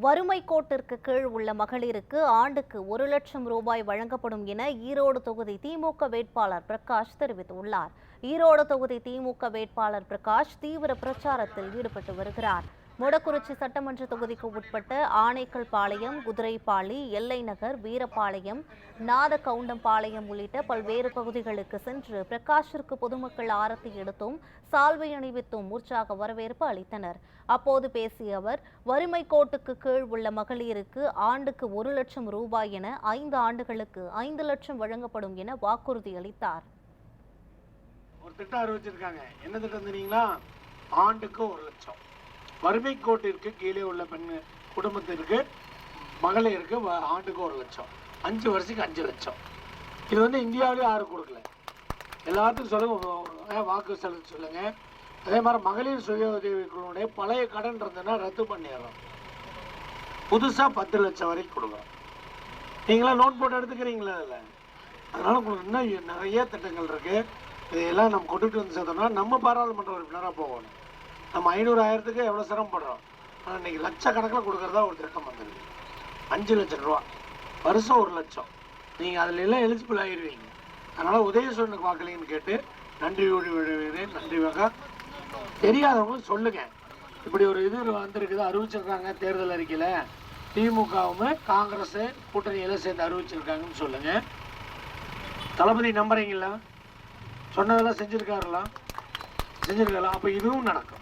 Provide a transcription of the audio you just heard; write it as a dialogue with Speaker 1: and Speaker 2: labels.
Speaker 1: வறுமை கோட்டிற்கு கீழ் உள்ள மகளிருக்கு ஆண்டுக்கு ஒரு லட்சம் ரூபாய் வழங்கப்படும் என ஈரோடு தொகுதி திமுக வேட்பாளர் பிரகாஷ் தெரிவித்துள்ளார். ஈரோடு தொகுதி திமுக வேட்பாளர் பிரகாஷ் தீவிர பிரச்சாரத்தில் ஈடுபட்டு வருகிறார். மொடக்குறிச்சி சட்டமன்ற தொகுதிக்கு உட்பட்ட ஆனைக்கல் பாளையம் குதிரைப்பாளி எல்லை நகர் வீரபாளையம் நாதகவுண்டம்பாளையம் உள்ளிட்ட பல்வேறு பகுதிகளுக்கு சென்று பிரகாஷிற்கு பொதுமக்கள் ஆரத்தி எடுத்தும் சால்வை அணிவித்தும் உற்சாக வரவேற்பு அளித்தனர். அப்போது பேசிய அவர் வறுமை கோட்டுக்கு கீழ் உள்ள மகளிருக்கு ஆண்டுக்கு ஒரு லட்சம் ரூபாய் என ஐந்து ஆண்டுகளுக்கு ஐந்து லட்சம் வழங்கப்படும் என வாக்குறுதி அளித்தார்.
Speaker 2: ஒரு திட்டம் அறிவிச்சிருக்காங்க. என்ன திட்டம் தெரியுங்களா? ஆண்டுக்கு ஒரு லட்சம். வறுமை கோட்டிற்கு கீழே உள்ள பெண் குடும்பத்திற்கு மகளிருக்கு வ- ஆண்டுக்கு ஒரு லட்சம். அஞ்சு வருஷத்துக்கு அஞ்சு லட்சம். இது வந்து இந்தியாவிலே யாரும் கொடுக்கல. எல்லாத்துக்கும் சொல்லுங்க வாக்கு செலுத்த சொல்லுங்க. அதே மாதிரி மகளிர் சுய உதவிகளுடைய பழைய கடன் இருந்ததுன்னா ரத்து பண்ணிடுறோம். புதுசாக பத்து லட்சம் வரைக்கும் கொடுக்குறோம். நீங்களாம் நோட் போட்டு எடுத்துக்கிறீங்களா அதில் அதனால உங்களுக்கு இன்னும் நிறைய திட்டங்கள் இருக்குது இதையெல்லாம் நம்ம கொண்டுட்டு வந்து சேர்த்தோம்னா நம்ம பாராளுமன்ற உறுப்பினராக போகணும். நம்ம ஐநூறு ஆயிரத்துக்கு எவ்வளோ சிரமப்படுறோம்? ஆனால் இன்னைக்கு லட்சக்கணக்கில் கொடுக்குறதா ஒரு திட்டம் வந்துருக்கு. அஞ்சு லட்சம் ரூபா. வருஷம் ஒரு லட்சம். நீங்கள் அதில் எல்லாம் எலிஜிபிள் ஆகிடுவீங்க அதனால் உதயசூரனுக்கு வாக்களிங்கன்னு கேட்டு நன்றி விழுகிறேன் நன்றி வகா தெரியாதவங்க சொல்லுங்க. இப்படி ஒரு இது வந்திருக்குது அறிவிச்சிருக்காங்க தேர்தல் அறிக்கையில். திமுகவும் காங்கிரஸ் கூட்டணியில் சேர்ந்து அறிவிச்சிருக்காங்கன்னு சொல்லுங்க. தளபதி நம்புறீங்களா? சொன்னதெல்லாம் செஞ்சுருக்காருலாம் செஞ்சிருக்கலாம் அப்போ இதுவும் நடக்கும்.